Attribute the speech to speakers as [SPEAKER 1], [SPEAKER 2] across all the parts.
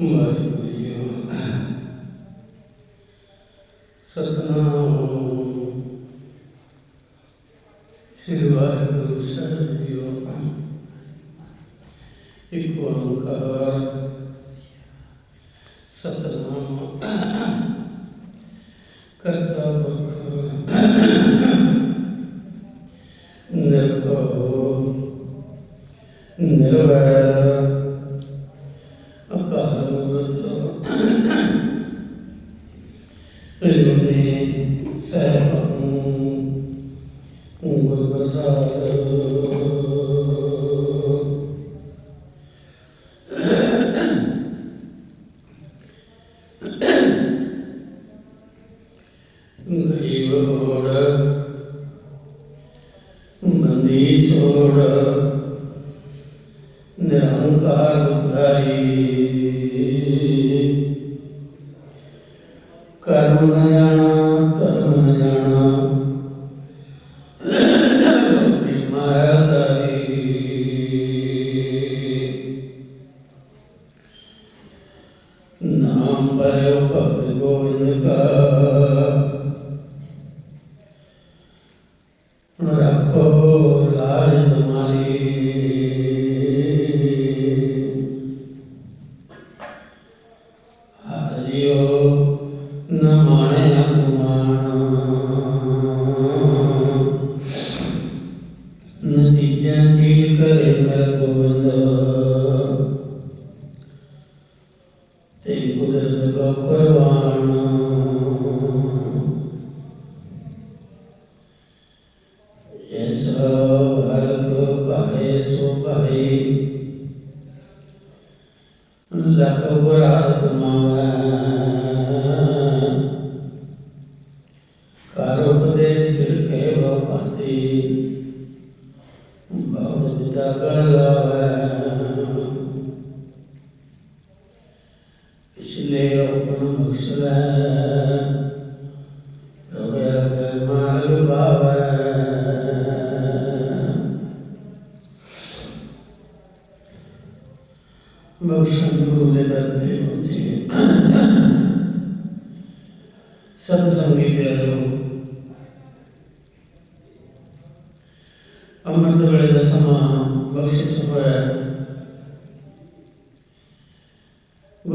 [SPEAKER 1] ਵਾਹਿਗੁਰੂ ਸਤਨਾਮ ਸ੍ਰੀ ਵਾਹਿਗੁਰੂ ਸਾਹਿਬ ਜੀਓ। ਇੱਕ ਓੰਕਾਰ। ਸਤਨਾਮ ਕਰਤਾ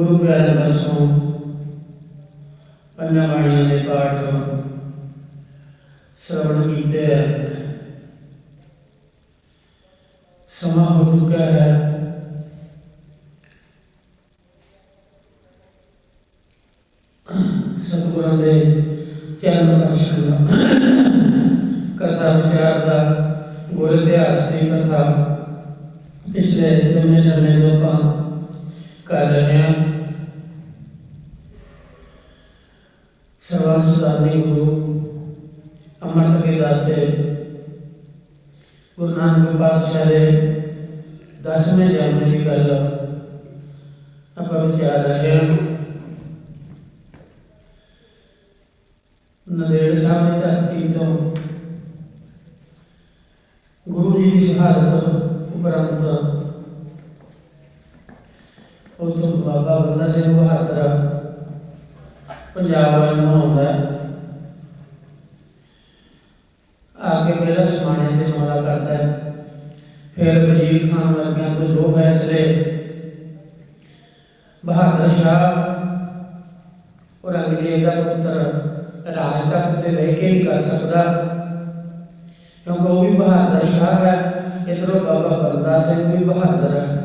[SPEAKER 1] ਗੁਰੂ ਪਿਆਰੇ ਪਾਸੋਂ ਪੰਜਾਂ ਬਾਣੀਆਂ ਦੇ ਪਾਠ ਤੋਂ ਸ਼ਰਵਣ ਕੀਤੇ ਹੈ। ਸਮਾਂ ਹੋ ਚੁੱਕਾ ਹੈ ਸਤਿਗੁਰਾਂ ਦੇ ਚਰਨ ਦਰਸ਼ਨ ਦਾ ਕਥਾ ਵਿਚਾਰ ਦਾ ਗੁਰ ਇਤਿਹਾਸ ਦੀ ਕਥਾ ਪਿਛਲੇ ਲੰਮੇ ਸਮੇਂ ਤੋਂ ਆਪਾਂ ਕਰ ਰਹੇ ਹਾਂ ਸਰਵਾ ਸਦਾਨੀ ਗੁਰੂ ਅੰਮ੍ਰਿਤ ਕੇ ਦਾਤੇ ਗੁਰੂ ਨਾਨਕ ਪਾਤਸ਼ਾਹ ਦੇ ਦਸਵੇਂ ਜਨਮ ਦੀ ਗੱਲ ਆਪਾਂ ਵਿਚਾਰ ਰਹੇ ਹਾਂ। ਨਦੇੜ ਸਾਹਿਬ ਦੀ ਧਰਤੀ ਤੋਂ ਗੁਰੂ ਜੀ ਦੀ ਸ਼ਹਾਦਤ ਉਪਰੰਤ ਉਤੋਂ ਬਾਬਾ ਬੰਦਾ ਸਿੰਘ ਬਹਾਦਰ ਪੰਜਾਬ ਵੱਲ ਨੂੰ ਆਉਂਦਾ ਹੈ। ਆ ਕੇ ਪਹਿਲਾਂ ਸਮਾਣੇ ਤੇ ਹਮਲਾ ਕਰਦਾ ਹੈ। ਫਿਰ ਵਜ਼ੀਰ ਖਾਨ ਵਰਗਿਆਂ ਤੋਂ ਜੋ ਫੈਸਲੇ ਬਹਾਦਰ ਸ਼ਾਹ ਔਰੰਗਜ਼ੇਬ ਦਾ ਪੁੱਤਰ ਰਾਜ ਤਖਤ ਤੇ ਬਹਿ ਕੇ ਨਹੀਂ ਕਰ ਸਕਦਾ। ਕਿਉਂਕਿ ਉਹ ਵੀ ਬਹਾਦਰ ਸ਼ਾਹ ਹੈ, ਇਧਰੋਂ ਬਾਬਾ ਬੰਦਾ ਸਿੰਘ ਵੀ ਬਹਾਦਰ ਹੈ।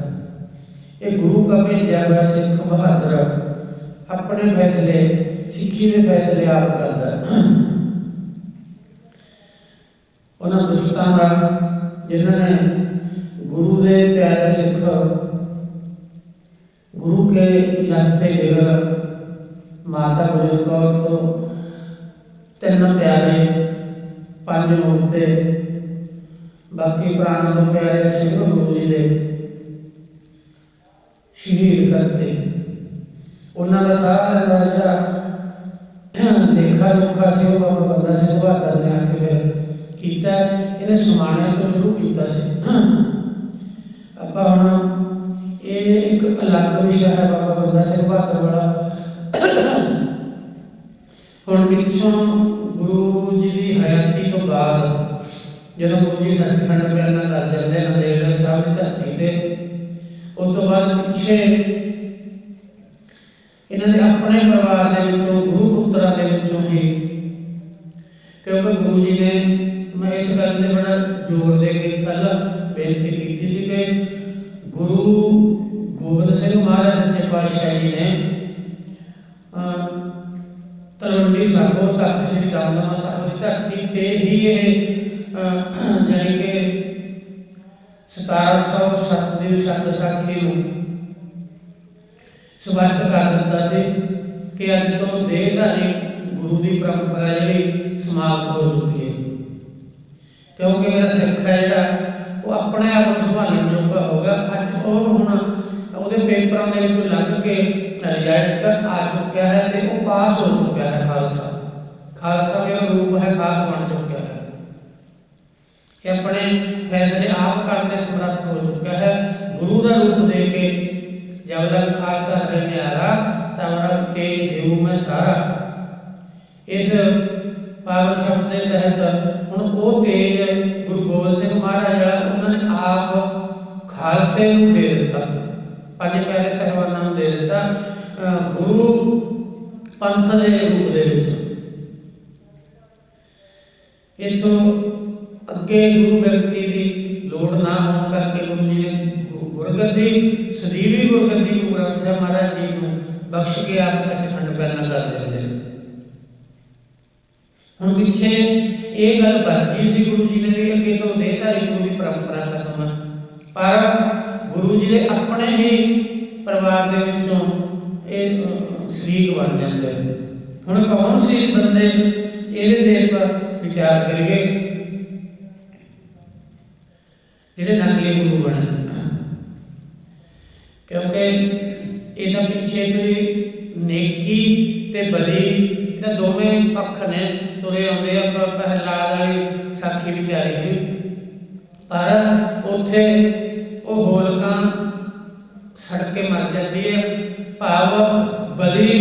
[SPEAKER 1] ਇਹ ਗੁਰੂ ਦਾ ਭੇਜਿਆ ਹੋਇਆ ਸਿੱਖ ਬਹਾਦਰ ਆਪਣੇ ਫੈਸਲੇ, ਸਿੱਖੀ ਦੇ ਫੈਸਲੇ ਆਪ ਕਰਦਾ ਉਹਨਾਂ ਦੁਸ਼ਟਾਂ ਦਾ, ਜਿਨ੍ਹਾਂ ਨੇ ਗੁਰੂ ਦੇ ਪਿਆਰੇ ਸਿੱਖ, ਗੁਰੂ ਕੇ ਲਗਤੇ ਜਿਗਰ ਮਾਤਾ ਗੁਜਰ ਕੌਰ ਤੋਂ ਤਿੰਨ ਪਿਆਰੇ, ਪੰਜ ਮੁਕਤੇ ਬਾਕੀ ਪ੍ਰਾਣਾਂ ਤੋਂ ਪਿਆਰੇ ਸਿੰਘ ਗੁਰੂ ਜੀ ਦੇ ਸ਼ਹੀਦ ਕਰਤੇ। ਉਹਨਾਂ ਦਾ ਸਾਰਾ ਦਾ ਜਿਹੜਾ ਦੇਖਾ ਜੋਖਾ ਸੀ, ਉਹ ਬਾਬਾ ਬੰਦਾ ਸਿੰਘ ਬਹਾਦਰ ਨੇ ਆ ਕੇ ਕੀਤਾ, ਇਹਨੇ ਸੁਮਾਣਿਆਂ ਤੋਂ ਸ਼ੁਰੂ ਕੀਤਾ ਸੀ। ਆਪਾਂ ਹੁਣ ਇਹ ਇੱਕ ਅਲੱਗ ਵਿਸ਼ਾ ਹੈ ਬਾਬਾ ਬੰਦਾ ਸਿੰਘ ਬਹਾਦਰ ਵਾਲਾ। ਹੁਣ ਪਿੱਛੋਂ ਗੁਰੂ ਜੀ ਦੀ ਹਯਾਤੀ ਤੋਂ ਬਾਅਦ ਜਦੋਂ ਗੁਰੂ ਜੀ ਸੱਚਖੰਡ ਪਿਆਰਨਾ ਕਰ ਜਾਂਦੇ ਹਨ ਨੰਦੇੜ ਸਾਹਿਬ ਦੀ ਧਰਤੀ ਤੇ, ਉਸ ਤੋਂ ਬਾਅਦ ਪਿੱਛੇ ਇਹਨਾਂ ਦੇ ਆਪਣੇ ਪਰਿਵਾਰ ਦੇ ਵਿੱਚੋਂ, ਗੁਰੂ ਪੁੱਤਰਾਂ ਦੇ ਵਿੱਚੋਂ ਹੀ ਕਿਉਂਕਿ ਗੁਰੂ ਜੀ ਨੇ ਮੈਂ ਇਸ ਗੱਲ ਤੇ ਬੜਾ ਜ਼ੋਰ ਦੇ ਕੇ ਕੱਲ ਬੇਨਤੀ ਕੀਤੀ ਸੀ ਕਿ ਗੁਰੂ ਗੋਬਿੰਦ ਸਿੰਘ ਮਹਾਰਾਜ ਸੱਚੇ ਪਾਤਸ਼ਾਹ ਜੀ ਨੇ ਅਹ, ਤਲਵੰਡੀ ਸਾਬੋ ਤਖਤ ਸ੍ਰੀ ਦਮਦਮਾ ਸਾਹਿਬ ਦੀ ਧਰਤੀ ਤੇ ਹੀ ਇਹ ਅਹ, ਜਾਣੀ ਕਿ 1707 ਦੀ ਸ਼ਬਦ ਸਾਖੀ ਨੂੰ ਸਪਸ਼ਟ ਕਰ ਦਿੱਤਾ ਸੀ ਕਿ ਅੱਜ ਤੋਂ ਦੇਹਧਾਰੀ ਗੁਰੂ ਦੀ ਪਰੰਪਰਾ ਜਿਹੜੀ ਸਮਾਪਤ ਹੋ ਚੁੱਕੀ ਹੈ ਕਿਉਂਕਿ ਮੇਰਾ ਸਿੱਖ ਹੈ ਜਿਹੜਾ ਉਹ ਆਪਣੇ ਆਪ ਨੂੰ ਸੰਭਾਲਣ ਯੋਗਾ ਹੋ ਗਿਆ ਅੱਜ ਉਹ ਹੁਣ ਉਹਦੇ ਪੇਪਰਾਂ ਦੇ ਵਿੱਚੋਂ ਲੱਗ ਕੇ ਰਿਜ਼ਲਟ ਆ ਚੁੱਕਿਆ ਹੈ ਤੇ ਉਹ ਪਾਸ ਹੋ ਚੁੱਕਿਆ ਹੈ ਖਾਲਸਾ ਖਾਲਸਾ ਦਾ ਰੂਪ ਹੈ ਖਾਸ ਬਣ ਚੁੱਕਿਆ ਹੈ ਇਹ ਆਪਣੇ ਫੈਸਲੇ ਆਪ ਕਰਨ ਦੇ ਸਮਰੱਥ ਹੋ ਚੁੱਕਿਆ ਹੈ ਗੁਰੂ ਦਾ ਰੂਪ ਦੇ ਕੇ ਜਬ ਤੱਕ ਖਾਲਸਾ ਹੈ ਨਿਆਰਾ ਤਬ ਤੱਕ ਤੇਜ ਦੇਉ ਮੈਂ ਸਾਰਾ ਇਸ ਪਾਵਨ ਸ਼ਬਦ ਦੇ ਤਹਿਤ ਹੁਣ ਉਹ ਤੇਜ ਗੁਰੂ ਗੋਬਿੰਦ ਸਿੰਘ ਮਹਾਰਾਜ ਜਿਹੜਾ ਉਹਨਾਂ ਨੇ ਆਪ ਖਾਲਸੇ ਨੂੰ ਦੇ ਦਿੱਤਾ। ਪੰਜ ਪਿਆਰੇ ਸਹਿਬਾਨਾਂ ਨੂੰ ਦੇ ਦਿੱਤਾ, ਅਹ ਗੁਰੂ ਪੰਥ ਦੇ ਰੂਪ ਦੇ ਵਿੱਚ। ਇਥੋਂ ਅੱਗੇ ਗੁਰੂ ਵਿਅਕਤੀ ਦੀ ਲੋੜ ਨਾ ਹੋਣ ਕਰਕੇ ਗੁਰੂ ਜੀ ਨੇ ਗੁ- ਗੁਰਗੱਦੀ, ਸਦੀਵੀ ਗੁਰਗੱਦੀ ਗੁਰੂ ਗ੍ਰੰਥ ਸਾਹਿਬ ਮਹਾਰਾਜ ਜੀ ਨੂੰ ਬਖਸ਼ ਕੇ ਆਪ ਸੱਚਖੰਡ ਪੈਦਾ ਕਰ ਦਿੰਦੇ ਨੇ। ਹੁਣ ਪਿੱਛੇ ਇਹ ਗੱਲ ਵਰਜੀ ਸੀ ਗੁਰੂ ਜੀ ਨੇ ਵੀ ਅੱਗੇ ਤੋਂ ਦੇਹਧਾਰੀ ਗੁਰੂ ਦੀ ਪਰੰਪਰਾ ਖਤਮ ਪਰ ਗੁਰੂ ਜੀ ਦੇ ਆਪਣੇ ਹੀ ਪਰਿਵਾਰ ਦੇ ਵਿੱਚੋਂ ਇਹ ਸ਼ਰੀਕ ਬਣ ਜਾਂਦੇ ਹੁਣ ਕੌਣ ਸੀ ਬੰਦੇ? ਇਹਦੇ ਤੇ ਆਪਾਂ ਵਿਚਾਰ ਕਰੀਏ। ਜਿਹੜੇ ਨਕਲੀ ਗੁਰੂ ਬਣਨ ਕਿਉਂਕਿ ਇਹਦਾ ਪਿੱਛੇ ਕੋਈ ਨੇਕੀ ਤੇ ਬਦੀ ਇਹਦਾ ਦੋਵੇਂ ਪੱਖ ਨੇ, ਤੁਰੇ ਆਉਂਦੇ ਆ ਪ- ਵਾਲੀ ਸਾਖੀ ਵਿਚਾਰੀ ਸੀ ਪਰ ਉੱਥੇ ਉਹ ਹੋਲਕਾਂ ਸੜ ਕੇ ਮਰ ਜਾਂਦੀ ਹੈ, ਭਾਵ ਬਲੀ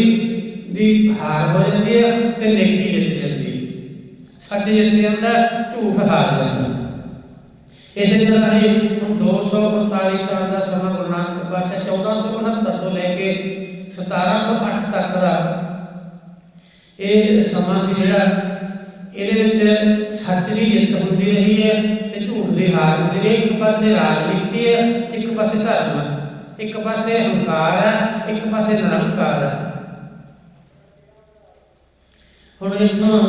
[SPEAKER 1] ਦੀ ਹਾਰ ਹੋ ਜਾਂਦੀ ਹੈ ਤੇ ਨੇਕੀ ਜਿੱਤ ਜਾਂਦੀ ਸੱਚ ਜਿੱਤ ਜਾਂਦਾ, ਝੂਠ ਹਾਰ ਜਾਂਦਾ। ਇਸੇ ਤਰ੍ਹਾਂ ਹੀ ਹੁਣ 249 ਸਾਲ ਦਾ ਸਮਾਂ ਗੁਰੂ ਨਾਨਕ ਪਾਤਸ਼ਾਹ 1469 ਤੋਂ ਲੈ ਕੇ 1708 ਤੱਕ ਦਾ ਇਹ ਸਮਾਂ ਸੀ ਜਿਹੜਾ ਇਹਦੇ ਵਿੱਚ ਸੱਚ ਦੀ ਜਿੱਤ ਹੁੰਦੀ ਰਹੀ ਹੈ ਤੇ ਝੂਠ ਦੀ ਹਾਰ ਹੁੰਦੀ ਰਹੀ। ਇੱਕ ਪਾਸੇ ਰਾਜਨੀਤੀ ਹੈ, ਇੱਕ ਪਾਸੇ ਧਰਮ ਹੈ। ਇੱਕ ਪਾਸੇ ਹੰਕਾਰ ਹੈ, ਇੱਕ ਪਾਸੇ ਨਿਰੰਕਾਰ ਹੈ। ਹੁਣ ਇੱਥੋਂ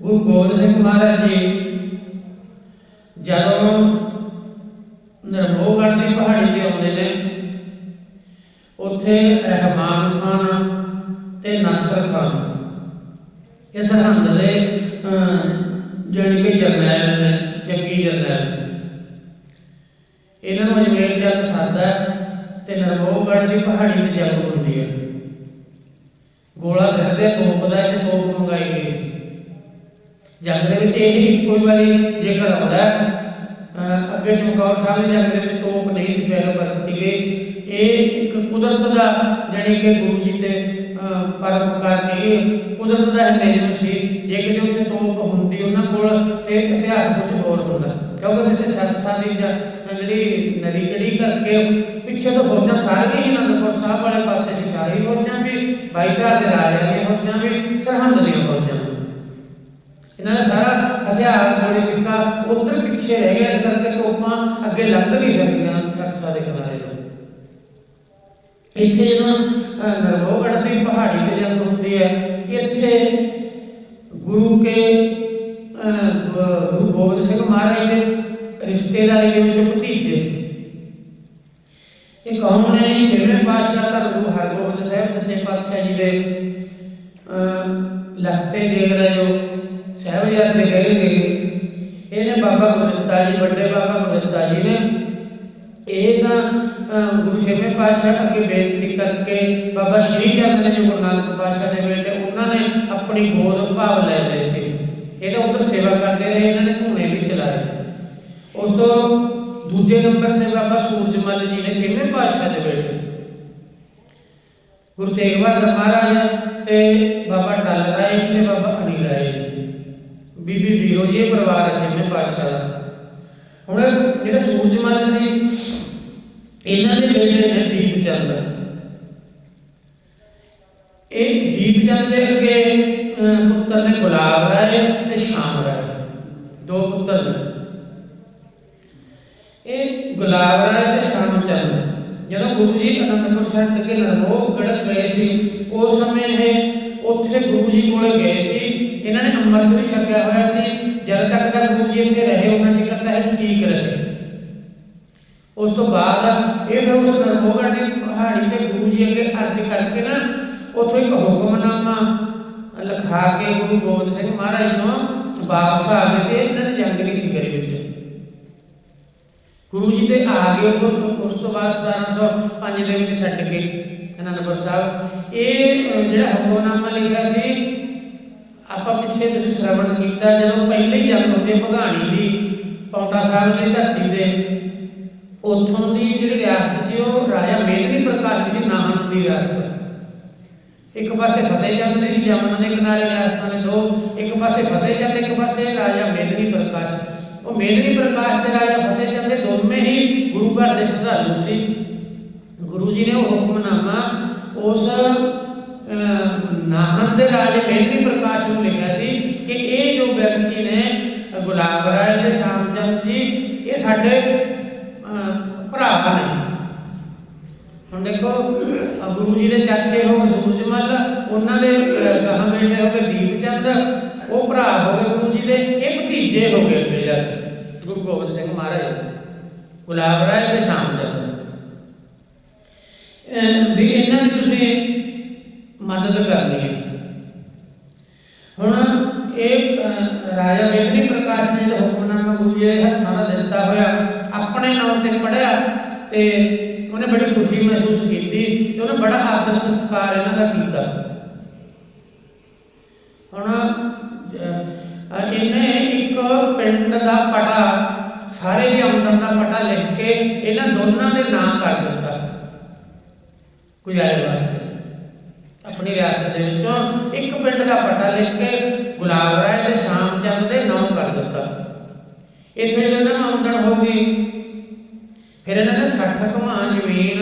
[SPEAKER 1] ਗੁਰੂ ਗੋਬਿੰਦ ਸਿੰਘ ਮਹਾਰਾਜ ਜੀ ਜਦੋਂ ਨਰਮੋਗੜ ਦੀ ਪਹਾੜੀ ਤੇ ਆਉਂਦੇ ਨੇ, ਉੱਥੇ ਰਹਿਮਾਨ ਖਾਨ ਤੇ ਨਾਸਰ ਖਾਨ। ਇਹ ਸਰਹੰਦ ਦੇ ਅਹ, ਕਿ ਜਰਨੈਲ ਨੇ ਜੱਗੀ ਜਰਨੈਲ। ਇਹਨਾਂ ਨੂੰ ਅਜਮੇਰ ਜੰਗ ਸਾਦਾ ਤੇ ਨਰਮੋਗੜ ਦੀ ਪਹਾੜੀ ਤੇ ਜੰਗ ਹੁੰਦੀ ਹੈ। ਗੋਲਾ ਸਿੱਟਦੇ ਤੋਪ ਦਾ ਤੇ ਤੋਪ ਮੰਗਾਈ ਗਈ ਸੀ। ਜੰਗ ਦੇ ਵਿੱਚ ਇਹ ਹੀ ਕੋਈ ਵਾਰੀ ਜੇਕਰ ਆਉਂਦਾ ਅੱਗੇ ਚਮਕੌਰ ਸਾਹਿਬ ਦੇ ਜੰਗ ਦੇ ਵਿੱਚ ਤੋਪ ਨਹੀਂ ਸੀ ਪਹਿਲਾਂ ਵਰਤੀ ਗਈ। ਇਹ ਇੱਕ ਕੁਦਰਤ ਦਾ ਜਾਣੀ ਕਿ ਗੁਰੂ ਜੀ ਤੇ ਅਹ, ਪਰਉਪਕਾਰ ਕੁਦਰਤ ਦਾ ਨਿਯਮ ਸੀ ਜੇ ਕਿਤੇ ਉੱਥੇ ਤੋਪ ਹੁੰਦੀ ਉਹਨਾਂ ਕੋਲ ਤੇ ਇਤਿਹਾਸ ਕੁਝ ਹੋਰ ਹੁੰਦਾ। ਕਿਉਂਕਿ ਕਿਸੇ ਸਰਸਾ ਦੀ ਜਿਹੜੀ ਨਦੀ ਚੜੀ ਕਰਕੇ ਪਿੱਛੇ ਤੋਂ ਫੌਜਾਂ ਸਾਰੀਆਂ ਹੀ ਅਨੰਦਪੁਰ ਸਾਹਿਬ ਵਾਲੇ ਪਾਸੇ ਦੀ ਸ਼ਾਹੀ ਫੌਜਾਂ ਵੀ ਬਾਈਕਾਰ ਦੇ ਰਾਜਿਆਂ ਦੀਆਂ ਫੌਜਾਂ ਵੀ ਸਰਹੰਦ ਦੀਆਂ ਫੌਜਾਂ ਇਹਨਾਂ ਦਾ ਸਾਰਾ ਹਥਿਆਰ ਗੋਲੀ ਸਿੱਕਾ ਉੱਧਰ ਪਿੱਛੇ ਰਹਿ ਗਿਆ ਇਸ ਕਰਕੇ ਤੋਪਾਂ ਅੱਗੇ ਲੰਘ ਨਹੀਂ ਸਕਦੀਆਂ ਸਰਸਾ ਦੇ ਕਿਨਾਰੇ। ਇੱਥੇ ਜਦੋਂ ਅਹ, ਨਰਮੋਗੜ ਦੀ ਪਹਾੜੀ ਤੇ ਜੰਗ ਹੁੰਦੀ ਹੈ ਇੱਥੇ ਗੁਰੂ ਕੇ ਅਹ, ਗ- ਗੁਰੂ ਗੋਬਿੰਦ ਸਿੰਘ ਮਹਾਰਾਜ ਦੇ ਰਿਸ਼ਤੇਦਾਰੀ ਦੇ ਵਿੱਚੋਂ ਭਤੀਜੇ ਇਹ ਕੌਣ ਨੇ ਜੀ? ਛੇਵੇਂ ਪਾਤਸ਼ਾਹ ਧੰਨ ਗੁਰੂ ਹਰਗੋਬਿੰਦ ਸਾਹਿਬ ਸੱਚੇ ਪਾਤਸ਼ਾਹ ਜੀ ਦੇ ਅਹ, ਲਖਤੇ ਜੇਗਰਾ ਜੋ ਸਾਹਿਬਜ਼ਾਦੇ ਕਹਿਣਗੇ ਇਹਨੇ ਬਾਬਾ ਗੁਰਦਿੱਤਾ ਜੀ ਵੱਡੇ ਬਾਬਾ ਗੁਰਦਿੱਤਾ ਜੀ ਨੇ ਇਹ ਤਾਂ ਅਹ, ਗੁਰੂ ਛੇਵੇਂ ਪਾਤਸ਼ਾਹ ਅੱਗੇ ਬੇਨਤੀ ਕਰਕੇ ਬਾਬਾ ਸ਼੍ਰੀ ਚੰਦ ਨੇ ਜੋ ਗੁਰੂ ਨਾਨਕ ਪਾਤਸ਼ਾਹ ਦੇ ਬੇਟੇ ਉਹਨਾਂ ਨੇ ਆਪਣੀ ਗੋਦ ਭਾਵ ਲੈ ਲਏ ਸੀ ਇਹ ਤਾਂ ਉਧਰ ਸੇਵਾ ਕਰਦੇ ਰਹੇ ਇਹਨਾਂ ਨੇ ਧੂਣੇ ਵੀ ਚਲਾਏ ਉਸ ਤੋਂ ਦੂਜੇ ਨੰਬਰ ਤੇ ਬਾਬਾ ਸੂਰਜਮਲ ਜੀ ਨੇ ਛੇਵੇਂ ਪਾਤਸ਼ਾਹ ਦੇ ਬੇਟੇ ਗੁਰੂ ਤੇਗ ਬਹਾਦਰ ਮਹਾਰਾਜ ਤੇ ਬਾਬਾ ਟੱਲ ਰਾਏ ਜੀ ਤੇ ਬਾਬਾ ਅਨੀਲ ਰਾਏ ਜੀ ਬੀਬੀ ਬੀਰੋ ਜੀ ਇਹ ਪਰਿਵਾਰ ਹੈ ਛੇਵੇਂ ਪਾਤਸ਼ਾਹ ਦਾ ਹੁਣ ਜਿਹੜਾ ਸੂਰਜਮਲ ਸੀ ਇਹਨਾਂ ਦੇ ਬੇਟੇ ਨੇ ਦੀਪ ਚੰਦ। ਇਹ ਦੀਪ ਚੰਦ ਦੇ ਅੱਗੇ ਪੁੱਤਰ ਨੇ ਗੁਲਾਬ ਰਾਏ ਤੇ ਸ਼ਾਮ ਰਾਏ, ਦੋ ਪੁੱਤਰ ਨੇ। ਇਹ ਗੁਲਾਬ ਰਾਏ ਤੇ ਸ਼ਾਮ ਚੰਦ। ਜਦੋਂ ਗੁਰੂ ਜੀ ਅਨੰਦਪੁਰ ਸਾਹਿਬ ਟਕੇ ਨਰਮੋਗੜ ਗਏ ਸੀ, ਉਸ ਸਮੇਂ ਇਹ ਉੱਥੇ ਗੁਰੂ ਜੀ ਕੋਲ ਗਏ ਸੀ। ਇਹਨਾਂ ਨੇ ਅੰਮ੍ਰਿਤ ਵੀ ਛਕਿਆ ਹੋਇਆ ਸੀ। ਜਦ ਤੱਕ ਤਾਂ ਗੁਰੂ ਜੀ ਇੱਥੇ ਰਹੇ, ਉਹਨਾਂ ਚਿਰ ਤਾਂ ਇਹ ਠੀਕ ਰਹੇ। ਉਸ ਤੋਂ ਬਾਅਦ ਇਹ ਫਿਰ ਉਸ ਨਰਮੋਗੜ ਦੀ ਪਹਾੜੀ ਤੇ ਗੁਰੂ ਜੀ ਅੱਗੇ ਅਰਜ਼ ਕਰਕੇ ਨਾ ਉੱਥੋਂ ਇੱਕ ਹੁਕਮਨਾਮਾ ਲਿਖਾ ਕੇ ਗੁਰੂ ਗੋਬਿੰਦ ਸਿੰਘ ਮਹਾਰਾਜ ਤੋਂ ਵਾਪਸ ਆ ਗਏ ਸੀ, ਇਹਨਾਂ ਨੇ ਜੰਗ ਨਹੀਂ ਸੀ ਕਰੀ ਵਿੱਚ। ਗੁਰੂ ਜੀ ਤੇ ਆ ਗਏ ਉੱਥੋਂ, ਉਸ ਤੋਂ ਬਾਅਦ 1705 ਦੇ ਵਿੱਚ ਛੱਡ ਕੇ, ਅਨੰਦਪੁਰ ਸਾਹਿਬ। ਇਹ ਜਿਹੜਾ ਹੁਕਮਨਾਮਾ ਲਿਖਿਆ ਸੀ, ਆਪਾਂ ਪਿੱਛੇ ਤੁਸੀਂ ਸ਼ਰਵਣ ਕੀਤਾ, ਜਦੋਂ ਪਹਿਲੇ ਹੀ ਜੰਗ ਹੁੰਦੀ ਭਗਾਣੀ ਦੀ ਪੌਂਟਾ ਸਾਹਿਬ ਦੀ ਧਰਤੀ ਤੇ ਉੱਥੋਂ ਦੀ ਜਿਹੜੀ ਰਿਆਸਤ ਸੀ ਉਹ ਰਾਜਾ ਮੇਦਨੀ ਪ੍ਰਕਾਸ਼ ਦੀ ਸੀ ਨਾਹਨ ਦੀ ਰਿਆਸਤ। ਇੱਕ ਪਾਸੇ ਫਤਿਹ ਦੀ ਸੀ ਦੇ ਕਿਨਾਰੇ ਰਿਆਸਤਾਂ ਨੇ ਦੋ ਇੱਕ ਪਾਸੇ ਫਤਿਹ ਇੱਕ ਪਾਸੇ ਰਾਜਾ ਮੇਦਨੀ ਪ੍ਰਕਾਸ਼। ਉਹ ਮੇਦਨੀ ਪ੍ਰਕਾਸ਼ ਤੇ ਰਾਜਾ ਫਤਿਹ ਦੇ ਦੋਵੇਂ ਹੀ ਗੁਰੂ ਘਰ ਦੇ ਸ਼ਰਧਾਲੂ ਸੀ। ਗੁਰੂ ਜੀ ਨੇ ਉਹ ਹੁਕਮਨਾਮਾ ਉਸ ਨਾਹਨ ਦੇ ਰਾਜੇ ਮੇਦਨੀ ਪ੍ਰਕਾਸ਼ ਨੂੰ ਲਿਖਿਆ ਸੀ ਕਿ ਇਹ ਜੋ ਵਿਅਕਤੀ ਨੇ ਗੁਲਾਬ ਰਾਏ ਤੇ ਸ਼ਾਮ ਚੰਦ ਜੀ, ਇਹ ਸਾਡੇ ਭਰਾ ਨੇ ਹੁਣ ਦੇਖੋ ਅਹ ਗੁਰੂ ਜੀ ਦੇ ਚਾਚੇ ਹੋ ਗਏ ਸੂਰਜਮਲ ਉਹਨਾਂ ਦੇ ਅਹ, ਗਾਹਾਂ ਬੇਟੇ ਹੋ ਗਏ ਦੀਪ ਚੰਦ ਉਹ ਭਰਾ ਹੋ ਗਏ ਗੁਰੂ ਜੀ ਦੇ ਇਹ ਭਤੀਜੇ ਹੋ ਗਏ ਅੱਗੇ ਜਾ ਕੇ ਗੁਰੂ ਗੋਬਿੰਦ ਸਿੰਘ ਮਹਾਰਾਜ ਗੁਲਾਬ ਰਾਏ ਤੇ ਸ਼ਾਮ ਚੰਦ ਅਹ, ਵੀ ਇਹਨਾਂ ਦੀ ਤੁਸੀਂ ਮਦਦ ਕਰਨੀ ਹੈ। ਹੁਣ ਇਹ ਅਹ, ਰਾਜਾ ਵੇਦਨੀ ਪ੍ਰਕਾਸ਼ ਨੇ ਜੋ ਹੁਕਮਨਾਮਾ ਗੁਰੂ ਜੀ ਦੇ ਹੱਥਾਂ ਨਾਲ ਦਿੱਤਾ ਹੋਇਆ ਆਪਣੇ ਨਾਮ ਤੇ ਪੜਿਆ ਤੇ ਉਹਨੇ ਬੜੀ ਖੁਸ਼ੀ ਮਹਿਸੂਸ ਕੀਤੀ ਤੇ ਉਹਨੇ ਬੜਾ ਆਦਰ ਸਤਿਕਾਰ ਇਹਨਾਂ ਦਾ ਕੀਤਾ। ਹੁਣ ਇਹਨੇ ਇੱਕ ਪਿੰਡ ਦਾ ਪਟਾ, ਸਾਰੇ ਦੀ ਆਮਦਨ ਦਾ ਪਟਾ ਲਿਖ ਕੇ ਇਹਨਾਂ ਦੋਨਾਂ ਦੇ ਨਾਮ ਕਰ ਦਿੱਤਾ। ਗੁਜ਼ਾਰੇ ਵਾਸਤੇ। ਆਪਣੀ ਰਿਆਸਤ ਦੇ ਵਿੱਚੋਂ ਇੱਕ ਪਿੰਡ ਦਾ ਪਟਾ ਲਿਖ ਕੇ ਗੁਲਾਬ ਰਾਏ ਤੇ ਸ਼ਾਮ ਚੰਦ ਦੇ ਨਾਮ ਕਰ ਦਿੱਤਾ। ਇੱਥੇ ਇਹਨਾਂ ਨੂੰ ਆਮਦਨ ਹੋ ਗਈ ਫਿਰ ਇਹਨਾਂ ਨੇ 60 ਕਮਾ ਜ਼ਮੀਨ,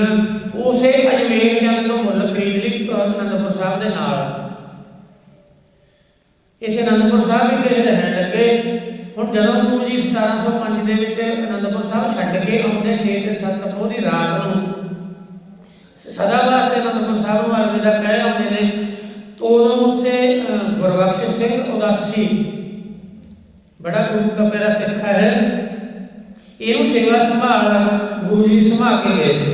[SPEAKER 1] ਉਸੇ ਅਜਮੇਰ ਚੰਦ ਤੋਂ ਮੁੱਲ ਖਰੀਦ ਲਈ ਅਨੰਦਪੁਰ ਸਾਹਿਬ ਦੇ ਨਾਲ। ਇੱਥੇ ਅਨੰਦਪੁਰ ਸਾਹਿਬ ਵੀ ਰਹਿਣ ਲੱਗੇ। ਹੁਣ ਜਦੋਂ ਗੁਰੂ ਜੀ 1705 ਦੇ ਵਿੱਚ ਅਨੰਦਪੁਰ ਸਾਹਿਬ ਛੱਡ ਕੇ ਆਉਂਦੇ 6 ਤੇ 7 ਪੋਹ ਦੀ ਰਾਤ ਨੂੰ, ਸਦਾ ਵਾਸਤੇ ਅਨੰਦਪੁਰ ਸਾਹਿਬ ਨੂੰ ਅਲਵਿਦਾ ਕਹਿ ਆਉਂਦੇ ਨੇ, ਉਦੋਂ ਉੱਥੇ ਗੁਰਬਖਸ਼ ਸਿੰਘ ਉਦਾਸੀ, ਬੜਾ ਗੁਰੂ ਦਾ ਪਿਆਰਾ ਸਿੱਖ ਹੈ। ਇਹਨੂੰ ਸੇਵਾ ਸੰਭਾਲ ਗੁਰੂ ਜੀ ਸੰਭਾਲ ਕੇ ਗਏ ਸੀ।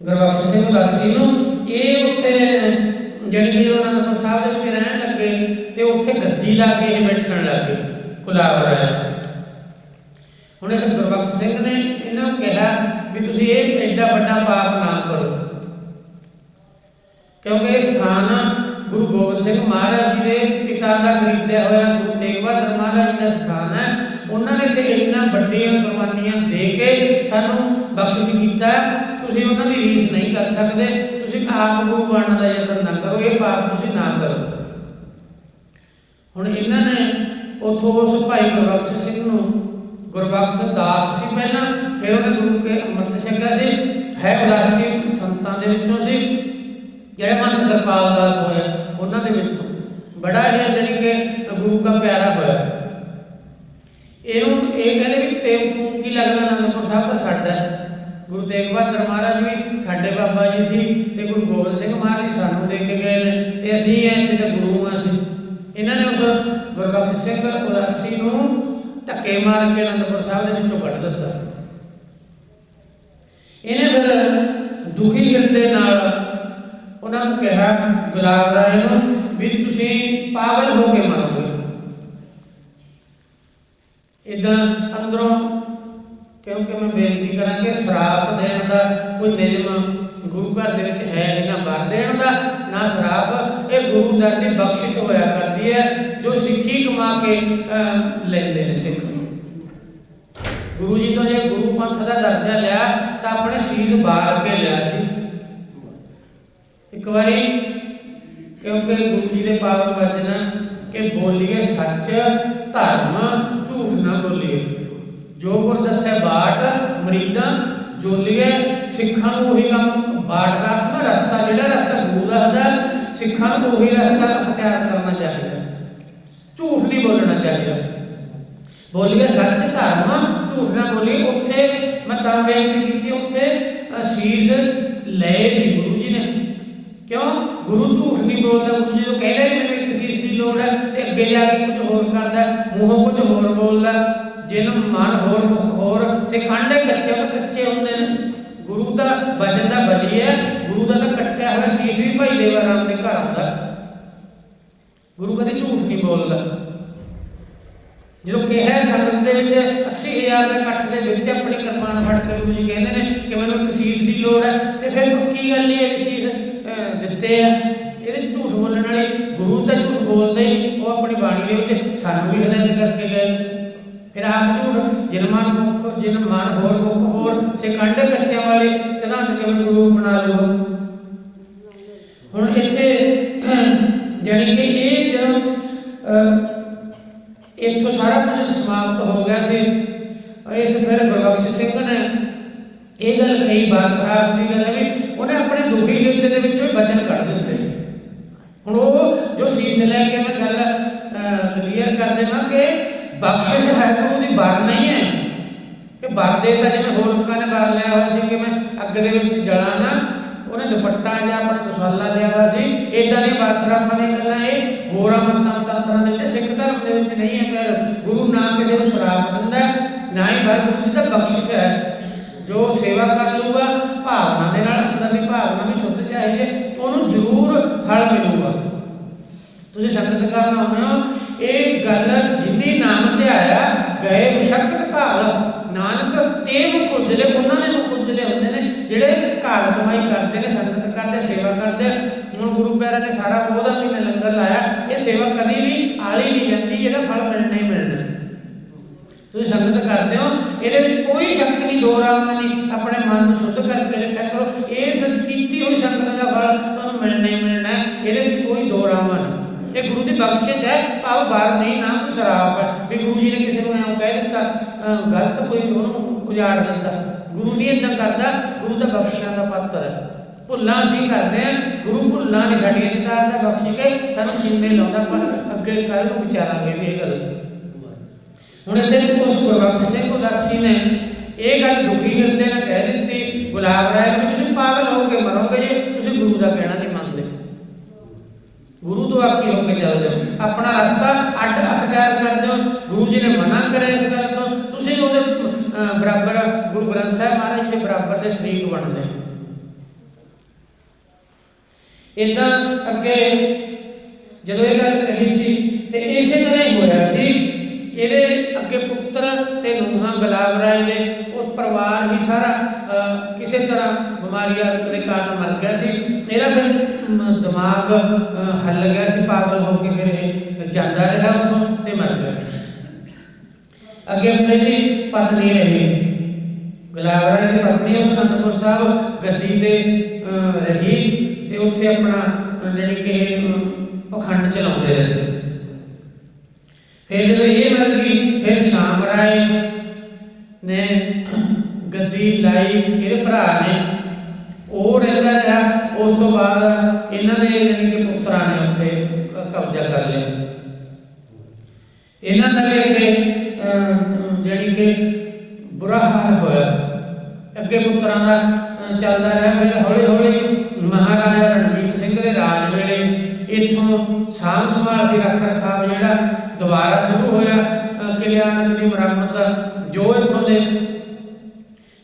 [SPEAKER 1] ਗੁਰਬਖਸ਼ ਸਿੰਘ ਉਦਾਸੀ ਨੂੰ ਇਹ ਉੱਥੇ ਜਿਹੜੀ ਕਿ ਉਹਨਾਂ ਅਨੰਦਪੁਰ ਸਾਹਿਬ ਦੇ ਵਿੱਚ ਰਹਿਣ ਲੱਗੇ ਤੇ ਉੱਥੇ ਗੱਦੀ ਲਾ ਕੇ ਇਹ ਬੈਠਣ ਲੱਗੇ ਗੁਲਾਬ ਹੁਣ ਇਸ ਗੁਰਬਖਸ਼ ਸਿੰਘ ਨੇ ਇਹਨਾਂ ਨੂੰ ਕਿਹਾ ਵੀ ਤੁਸੀਂ ਇਹ ਐਡਾ ਵੱਡਾ ਪਾਪ ਨਾ ਕਰੋ। ਕਿਉਂਕਿ ਇਹ ਸਥਾਨ ਗੁਰੂ ਗੋਬਿੰਦ ਸਿੰਘ ਮਹਾਰਾਜ ਜੀ ਦੇ ਪਿਤਾ ਦਾ ਖਰੀਦਿਆ ਹੋਇਆ ਗੁਰੂ ਤੇਗ ਬਹਾਦਰ ਮਹਾਰਾਜ ਜੀ ਦਾ ਸਥਾਨ ਹੈ। ਉਹਨਾਂ ਨੇ ਤੇ ਇੰਨਾ ਵੱਡੀਆਂ ਕੁਰਬਾਨੀਆਂ ਦੇ ਕੇ ਸਾਨੂੰ ਬਖਸ਼ਿਸ਼ ਕੀਤਾ ਤੁਸੀਂ ਉਹਨਾਂ ਦੀ ਰੀਸ ਨਹੀਂ ਕਰ ਸਕਦੇ। ਤੁਸੀਂ ਆਪ ਗੁਰੂ ਬਣਨ ਦਾ ਯਤਨ ਨਾ ਕਰੋ, ਇਹ ਪਾਪ ਤੁਸੀਂ ਨਾ ਕਰੋ। ਹੁਣ ਇਹਨਾਂ ਨੇ ਉਥੋਂ ਉਸ ਭਾਈ ਗੁਰਬਖਸ਼ ਸਿੰਘ ਨੂੰ, ਗੁਰਬਖਸ਼ ਦਾਸ ਸੀ ਪਹਿਲਾਂ, ਫਿਰ ਉਹਨੇ ਗੁਰੂ ਕੇ ਅੰਮ੍ਰਿਤ ਛਕਿਆ ਸੀ। ਹੈ ਉਦਾਸੀ ਸੰਤਾਂ ਦੇ ਵਿੱਚੋਂ ਸੀ। ਜਿਹੜੇ ਮੰਤ ਕਿਰਪਾਲ ਦਾਸ ਹੋਇਆ ਉਹਨਾਂ ਦੇ ਵਿੱਚੋਂ। ਬੜਾ ਹੀ ਜਿਹੜੀ ਕਿ ਗੁਰੂ ਦਾ ਪਿਆਰਾ ਹੋਇਆ। ਇਹ ਕਹਿੰਦੇ ਵੀ ਤੇ ਤੂੰ ਕੀ ਲੱਗਦਾ? ਅਨੰਦਪੁਰ ਸਾਹਿਬ ਦਾ ਸਾਡਾ ਗੁਰੂ ਤੇਗ ਬਹਾਦਰ ਮਹਾਰਾਜ ਵੀ ਸਾਡੇ ਬਾਬਾ ਜੀ ਸੀ ਤੇ ਗੁਰੂ ਗੋਬਿੰਦ ਸਿੰਘ ਮਹਾਰਾਜ ਸਾਨੂੰ ਦੇ ਕੇ ਗਏ ਨੇ ਤੇ ਅਸੀਂ ਇੱਥੇ ਤੇ ਗੁਰੂ ਆ ਸੀ ਇਹਨਾਂ ਨੇ ਉਸ ਗੁਰਬਖਸ਼ ਸਿੰਘ ਉਦਾਸੀ ਨੂੰ ਧੱਕੇ ਮਾਰ ਕੇ ਅਨੰਦਪੁਰ ਸਾਹਿਬ ਦੇ ਵਿੱਚੋਂ ਕੱਢ ਦਿੱਤਾ। ਇਹਨੇ ਫਿਰ ਦੁਖੀ ਹਿਰਦੇ ਨਾਲ ਉਹਨਾਂ ਨੂੰ ਕਿਹਾ, ਗੁਲਾਬ ਰਾਏ ਨੂੰ, ਵੀ ਤੁਸੀਂ ਪਾਗਲ ਹੋ ਕੇ ਮਰੋਗੇ ਇਦਾਂ ਅੰਦਰੋਂ ਕਿਉਂਕਿ ਮੈਂ ਬੇਨਤੀ ਕਰਾਂ ਕਿ ਸ਼ਰਾਪ ਦੇਣ ਦਾ ਕੋਈ ਨਿਯਮ ਗੁਰੂ ਘਰ ਦੇ ਵਿੱਚ ਹੈ ਨਹੀਂ ਨਾ ਮਰ ਦੇਣ ਦਾ, ਨਾ ਸ਼ਰਾਬ। ਇਹ ਗੁਰੂ ਦਰ ਦੀ ਬਖਸ਼ਿਸ਼ ਹੋਇਆ ਕਰਦੀ ਹੈ, ਜੋ ਸਿੱਖੀ ਕਮਾ ਕੇ ਲੈਂਦੇ ਨੇ ਸਿੱਖ ਗੁਰੂ ਜੀ ਤੋਂ ਜੇ ਗੁਰੂ ਪੰਥ ਦਾ ਦਰਜਾ ਲਿਆ, ਤਾਂ ਆਪਣੇ ਸੀਸ ਬਾਰ ਕੇ ਲਿਆ ਸੀ। ਇੱਕ ਵਾਰੀ, ਕਿਉਂਕਿ ਗੁਰੂ ਜੀ ਦੇ ਪਾਵਨ ਵਚਨ ਕਿ ਬੋਲੀਏ ਸੱਚ, ਧਰਮ, ਝੂਠ ਨਾ ਬੋਲੀਏ। ਜੋ ਗੁਰ ਦੱਸੇ ਬਾਟ, ਮਰੀਦਾਂ, ਜੋਲੀਏ ਸਿੱਖਾਂ ਨੂੰ ਉਹੀ ਕੰਮ ਬਾਟ ਦਾ ਰਸਤਾ ਜਿਹੜਾ ਰਸਤਾ ਗੁਰੂ ਦਾ ਸਿੱਖਾਂ ਨੂੰ ਉਹੀ ਰਸਤਾ ਅਖਤਿਆਰ ਕਰਨਾ ਚਾਹੀਦਾ। ਝੂਠ ਨਹੀਂ ਬੋਲਣਾ ਚਾਹੀਦਾ। ਬੋਲੀਏ ਸੱਚ ਧਰਮ ਝੂਠ ਨਾ ਬੋਲੀਏ। ਉੱਥੇ ਮੈਂ ਤਾਂ ਬੇਨਤੀ ਕੀਤੀ ਉੱਥੇ ਅ, ਲਏ ਸੀ ਗੁਰੂ ਜੀ ਨੇ। ਕਿਉਂ? ਗੁਰੂ ਝੂਠ ਨਹੀਂ ਬੋਲਦਾ ਗੁਰੂ ਜੀ ਨੂੰ ਕਹਿੰਦੇ ਮੈਨੂੰ ਇੱਕ ਸ਼ੀਸ਼ ਦੀ ਲੋੜ ਹੈ ਤੇ ਅੱਗੇ ਜਾ ਕੇ ਕੁਝ ਹੋਰ ਕਰਦਾ ਹੈ, ਮੂੰਹੋਂ ਕੁਝ ਹੋਰ ਬੋਲਦਾ। ਜਿਹਨੂੰ ਮਨ ਹੋਰ ਮੁਖ ਹੋਰ ਸੇ ਕੱਚੇ ਕੱਚੇ ਹੁੰਦੇ ਨੇ। ਗੁਰੂ ਦਾ ਬਚਨ ਦਾ ਬਲੀ ਹੈ, ਗੁਰੂ ਦਾ ਤਾਂ ਕੱਟਿਆ ਹੋਇਆ ਸ਼ੀਸ਼ ਵੀ ਭਾਈ ਦੇਵਾ ਰਾਮ ਦੇ ਘਰ ਆਉਂਦਾ। ਗੁਰੂ ਕਦੇ ਝੂਠ ਨਹੀਂ ਬੋਲਦਾ। ਜਦੋਂ ਕਿਹਾ ਸੰਗਤ ਦੇ ਵਿੱਚ 80000 ਦੇ ਇਕੱਠ ਦੇ ਵਿੱਚ ਆਪਣੀ ਕਿਰਪਾਨ ਫੜ ਕੇ ਗੁਰੂ ਜੀ ਕਹਿੰਦੇ ਨੇ ਕਿ ਮੈਨੂੰ ਇੱਕ ਸੀਸ ਦੀ ਲੋੜ ਹੈ। ਤੇ ਫਿਰ ਪੱਕੀ ਗੱਲ ਹੀ ਕਿ ਸੀਸ ਦਿੱਤੇ ਆ? ਇਹਦੇ ਚ ਝੂਠ ਬੋਲਣ ਵਾਲੇ, ਗੁਰੂ ਤਾਂ ਝੂਠ ਬੋਲਦੇ ਹੀ ਉਹ ਆਪਣੀ ਬਾਣੀ ਦੇ ਵਿੱਚ ਸਾਨੂੰ ਵੀ ਹਦਾਇਤ ਕਰਕੇ ਗਏ ਫਿਰ ਆਪ ਝੂਠ, ਜਿਨ ਮਨ ਮੁਖ, ਜਿਨ ਮਨ ਹੋਰ ਮੁਖ, ਹੋਰ ਸੇ ਵਾਲੇ ਸਿਧਾਂਤ ਕਿਵੇਂ ਗੁਰੂ ਬਣਾ ਲਓ। ਹੁਣ ਇੱਥੇ, ਜਾਣੀ ਕਿ ਇਹ ਜਦੋਂ ਇੱਥੋਂ ਸਾਰਾ ਕੁਝ ਸਮਾਪਤ ਹੋ ਗਿਆ ਸੀ। ਇਸ ਫਿਰ ਗੁਰਬਖਸ਼ ਸਿੰਘ ਨੇ ਇਹ ਗੱਲ ਕਹੀ, ਬਾਦ ਸਾਹਿਬ ਦੀ ਗੱਲ ਹੈ ਵੀ ਉਹਨੇ ਆਪਣੇ ਦੁਖੀ ਹਿਰਦੇ ਦੇ ਵਿੱਚੋਂ ਹੀ ਬਚਨ ਕੱਢ ਦਿੱਤੇ। ਹੁਣ ਉਹ ਜੋ ਸੀਸ ਲੈ ਕੇ ਮੈਂ ਗੱਲ ਕਲੀਅਰ ਕਰ ਦੇਵਾਂ ਕਿ ਬਖਸ਼ਿਸ਼ ਹੈ ਗੁਰੂ ਦੀ ਬਰ ਨਹੀਂ ਹੈ। ਕਿ ਬਰ ਤਾਂ ਜਿਵੇਂ ਹੋਰ ਲੋਕਾਂ ਨੇ ਬਰ ਲਿਆ ਹੋਇਆ ਸੀ ਕਿ ਮੈਂ ਅੱਗ ਦੇ ਵਿੱਚ ਜਲਾਂ ਨਾ, ਉਹਨੇ ਦੁਪੱਟਾ ਜਾਂ ਆਪਣਾ ਦਸਾਲਾ ਲਿਆ ਹੋਇਆ ਸੀ। ਇਦਾਂ ਦੀਆਂ ਬਾਦਸ਼ਾਹਾਂ ਦੀਆਂ ਗੱਲਾਂ ਇਹ ਹੋਰਾਂ ਮਤਾਂ ਤੰਤਰਾਂ ਦੇ ਵਿੱਚ ਸਿੱਖ ਧਰਮ ਦੇ ਵਿੱਚ ਨਹੀਂ ਹੈ, ਪਰ ਗੁਰੂ ਨਾਨਕ ਕਿਸੇ ਨੂੰ ਸ਼ਰਾਪ ਦਿੰਦਾ ਨਾ ਹੀ ਬਰ ਗੁਰੂ ਜੀ ਦਾ ਬਖਸ਼ਿਸ਼ ਹੈ। ਜੋ ਸੇਵਾ ਕਰ ਲੂਗਾ ਭਾਵਨਾ ਦੇ ਨਾਲ ਅੰਦਰ ਦੀ ਭਾਵਨਾ ਵੀ ਸ਼ੁੱਧ ਚਾਹੀਦੀ ਹੈ ਉਹਨੂੰ ਜ਼ਰੂਰ ਫਲ ਮਿਲੂਗਾ। ਤੁਸੀਂ ਸੰਗਤ ਕਰਨਾ ਆਉਂਦੇ ਇਹ ਗੱਲ ਜਿੰਨੀ ਨਾਮ ਤੇ ਆਇਆ, ਗਏ ਮੁਸ਼ਕਤ ਕਾਲ ਨਾਨਕ ਤੇ ਮੁਖ ਉਜਲੇ ਉਹਨਾਂ ਦੇ ਮੁਖ ਉਜਲੇ ਹੁੰਦੇ ਨੇ ਜਿਹੜੇ ਘਰ ਕਰਦੇ ਨੇ, ਸੰਗਤ ਕਰਦੇ, ਸੇਵਾ ਕਰਦੇ। ਹੁਣ ਗੁਰੂ ਪਿਆਰਿਆਂ ਨੇ ਸਾਰਾ ਉਹਦਾ ਵੀ ਮੈਂ ਲੰਗਰ ਲਾਇਆ, ਇਹ ਸੇਵਾ ਕਦੀ ਵੀ ਆਲੀ ਨਹੀਂ ਜਾਂਦੀ, ਇਹਦਾ ਫਲ ਮਿਲਣਾ ਹੀ ਮਿਲਣਾ। ਤੁਸੀਂ ਸੰਗਤ ਕਰਦੇ ਹੋ, ਇਹਦੇ ਵਿੱਚ ਕੋਈ ਸ਼ੱਕ ਨਹੀਂ, ਦੋ ਰਾਮ ਨਹੀਂ ਆਪਣੇ ਮਨ ਨੂੰ ਸ਼ੁੱਧ ਕਰਕੇ ਰੱਖਿਆ ਕਰੋ। ਇਹ ਕੀਤੀ ਹੋਈ ਸੰਗਤ ਦਾ ਫਲ ਤੁਹਾਨੂੰ ਮਿਲਣਾ ਹੀ ਮਿਲਣਾ ਇਹਦੇ ਵਿੱਚ ਕੋਈ ਦੋ ਰਾਮ ਨਹੀਂ। ਇਹ ਗੁਰੂ ਦੀ ਬਖਸ਼ਿਸ਼ ਹੈ, ਭਾਵ ਬਾਹਰ ਨਹੀਂ, ਨਾ ਕੋਈ ਸ਼ਰਾਪ ਹੈ। ਵੀ ਗੁਰੂ ਜੀ ਨੇ ਕਿਸੇ ਨੂੰ ਐਂ ਕਹਿ ਦਿੱਤਾ ਗਲਤ ਕੋਈ ਉਹਨੂੰ ਉਜਾੜ ਦਿੱਤਾ। ਗੁਰੂ ਨਹੀਂ ਇਦਾਂ ਕਰਦਾ ਗੁਰੂ ਤਾਂ ਬਖਸ਼ਿਸ਼ਾਂ ਦਾ ਪਾਤਰ। ਹੈ ਭੁੱਲਾਂ ਅਸੀਂ ਕਰਦੇ ਹਾਂ, ਗੁਰੂ ਭੁੱਲਾਂ ਨਹੀਂ ਸਾਡੀਆਂ ਚਿਤਾਰਦਾ ਬਖਸ਼ ਕੇ ਸਾਨੂੰ ਸੀਨੇ ਲਾਉਂਦਾ, ਪਰ ਅੱਗੇ ਕੱਲ ਨੂੰ ਵਿਚਾਰਾਂਗੇ ਵੀ ਇਹ ਗੱਲ। ਹੁਣ ਇੱਥੇ ਉਸ ਗੁਰਬਖਸ਼ ਸਿੰਘ ਉਦਾਸੀ ਨੇ ਇਹ ਗੱਲ ਦੁਖੀ ਹਿਰਦੇ ਨਾਲ ਕਹਿ ਦਿੱਤੀ, ਗੁਲਾਬ ਰਾਏ ਨੂੰ ਤੁਸੀਂ ਪਾਗਲ ਹੋ ਕੇ ਮਰੋਗੇ ਜੇ, ਤੁਸੀਂ ਗੁਰੂ ਦਾ ਕਹਿਣਾ ਨਹੀਂ ਮੰਨਦੇ। ਗੁਰੂ ਤੋਂ ਅੱਗੇ ਹੋ ਕੇ ਚੱਲਦੇ ਹੋ। ਆਪਣਾ ਰਸਤਾ ਅੱਡ ਅਖਤਿਆਰ ਕਰਦੇ ਹੋ। ਗੁਰੂ ਜੀ ਨੇ ਮਨਾ ਕਰਿਆ ਇਸ ਗੱਲ ਬਰਾਬਰ ਗੁਰੂ ਗ੍ਰੰਥ ਸਾਹਿਬ ਮਹਾਰਾਜ ਜੀ ਦੇ ਬਰਾਬਰ ਦੇ ਸ਼ਰੀਕ ਬਣਦੇ। ਹੋ ਇਦਾਂ ਅੱਗੇ ਜਦੋਂ ਇਹ ਗੱਲ ਕਹੀ ਸੀ ਤੇ ਇਸੇ ਤਰ੍ਹਾਂ ਹੀ ਹੋਇਆ ਸੀ। ਇਹਦੇ ਅੱਗੇ ਪੁੱਤਰ ਤੇ ਨੂੰਹਾਂ ਗੁਲਾਬ ਰਾਏ ਦੇ ਉਸ ਪਰਿਵਾਰ ਹੀ ਸਾਰਾ ਅਹ, ਕਿਸੇ ਤਰ੍ਹਾਂ ਬਿਮਾਰੀਆਂ ਦੇ ਕਾਰਨ ਮਰ ਗਿਆ ਸੀ। ਇਹਦਾ ਫਿਰ ਦਿਮਾਗ ਹੱਲ ਗਿਆ ਸੀ ਪਾਗਲ ਹੋ ਕੇ ਫਿਰ ਜਾਂਦਾ ਰਿਹਾ ਉੱਥੋਂ ਤੇ ਮਰ ਗਿਆ। ਅੱਗੇ ਫਿਰ ਇਹਦੀ ਪਤਨੀ ਰਹੀ। ਗੁਲਾਬ ਦੀ ਪਤਨੀ ਉਸ ਅਨੰਦਪੁਰ ਸਾਹਿਬ ਗੱਦੀ ਤੇ ਅਹ, ਰਹੀ ਤੇ ਉੱਥੇ ਆਪਣਾ ਅਹ, ਕਿ ਪਖੰਡ ਚਲਾਉਂਦੇ ਰਹੇ। ਫਿਰ ਜਦੋਂ ਇਹ ਮਰ ਗਈ ਫਿਰ ਸ਼ਾਮ ਰਾਏ ਨੇ ਗੱਦੀ ਲਾਈ ਇਹਦੇ ਭਰਾ ਨੇ। ਉਹ ਰਹਿੰਦਾ ਰਿਹਾ। ਉਸ ਤੋਂ ਬਾਅਦ ਇਹਨਾਂ ਦੇ ਜਾਣੀ ਕਿ ਪੁੱਤਰਾਂ ਨੇ ਉੱਥੇ ਕਬਜ਼ਾ ਕਰ ਲਿਆ। ਇਹਨਾਂ ਦਾ ਵੀ ਅੱਗੇ ਕਿ ਬੁਰਾ ਹਾਲ ਹੋਇਆ। ਅੱਗੇ ਪੁੱਤਰਾਂ ਦਾ ਚੱਲਦਾ ਰਿਹਾ। ਫਿਰ ਹੌਲੀ ਹੌਲੀ ਮਹਾਰਾਜਾ ਰਣਜੀਤ ਸਿੰਘ ਦੇ ਰਾਜ ਵੇਲੇ ਇੱਥੋਂ ਸਾਂਭ ਸੰਭਾਲ ਸੀ ਰੱਖ ਰਖਾਵ ਜਿਹੜਾ ਦੁਬਾਰਾ ਸ਼ੁਰੂ ਹੋਇਆ। ਅਹ, ਦੀ ਮੁਰੰਮਤ ਜੋ ਇੱਥੋਂ ਦੇ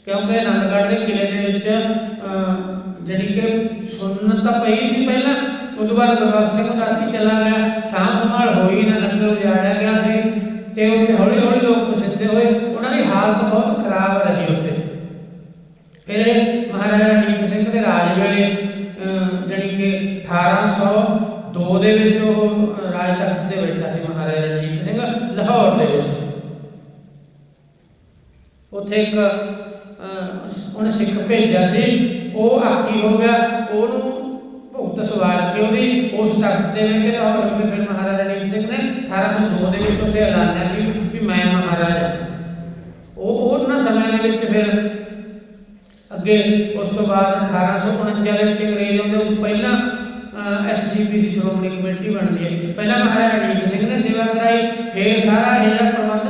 [SPEAKER 1] ਕਿਉਂਕਿ ਆਨੰਦਗੜ੍ਹ ਦੇ ਕਿਲੇ ਦੇ ਵਿੱਚ ਅਹ, ਜਿਹੜੀ ਕਿ ਸੁਣਨ ਤਾਂ ਪਈ ਸੀ ਪਹਿਲਾਂ। ਉਸ ਬਾਅਦ ਗੁਰਬਖਸ਼ ਸਿੰਘ ਉਦਾਸੀ ਚਲਾ ਗਿਆ। ਸਾਂਭ ਸੰਭਾਲ ਹੋਈ ਨਾ ਲੰਗਰ ਉਜਾੜਿਆ ਗਿਆ ਸੀ। ਤੇ ਉੱਥੇ ਹੌਲੀ ਹੌਲੀ ਲੋਕ ਪਸਿੰਦੇ ਹੋਏ। ਉਹਨਾਂ ਦੀ ਹਾਲਤ ਬਹੁਤ ਖਰਾਬ ਰਹੀ ਉੱਥੇ। ਫਿਰ ਮਹਾਰਾਜਾ ਰਣਜੀਤ ਸਿੰਘ ਦੇ ਰਾਜ ਵੇਲੇ ਅਹ, ਕਿ 1802 ਦੇ ਵਿੱਚ ਉਹ ਰਾਜ ਤਖਤ ਤੇ ਬੈਠਾ ਸੀ ਮਹਾਰਾਜਾ ਰਣਜੀਤ ਸਿੰਘ ਲਾਹੌਰ ਦੇ ਵਿੱਚ। ਉੱਥੇ ਇੱਕ ਅਹ, ਉਹਨੇ ਸਿੱਖ ਭੇਜਿਆ ਸੀ। ਉਹ ਹਾਕੀ ਹੋ ਗਿਆ। ਉਹਨੂੰ ਭੁਗਤ ਸਵਾਰ ਕੇ ਉਹਦੀ ਉਸ ਤਖਤ ਦੇ ਵਿੱਚ ਲਾਹੌਰ ਵਿੱਚ ਫਿਰ ਮਹਾਰਾਜਾ ਰਣਜੀਤ ਸਿੰਘ ਨੇ 1802 ਦੇ ਵਿੱਚ ਉੱਥੇ ਐਲਾਨਿਆ ਸੀ ਵੀ ਮੈਂ ਮਹਾਰਾਜਾ। ਉਹ ਉਹਨਾਂ ਸਮਿਆਂ ਦੇ ਵਿੱਚ ਫਿਰ ਅੱਗੇ ਉਸ ਤੋਂ ਬਾਅਦ 1849 ਦੇ ਵਿੱਚ ਅੰਗਰੇਜ਼ ਆਉਂਦੇ, ਉਹ ਪਹਿਲਾਂ ਐਸਜੀਪੀਸੀ ਸ਼੍ਰੋਮਣੀ ਕਮੇਟੀ ਬਣਦੀ ਹੈ। ਪਹਿਲਾਂ ਮਹਾਰਾਜਾ ਰਣਜੀਤ ਸਿੰਘ ਨੇ ਸੇਵਾ ਕਰਾਈ, ਫੇਰ ਸਾਰਾ ਇਹ ਜਿਹੜਾ ਪ੍ਰਬੰਧ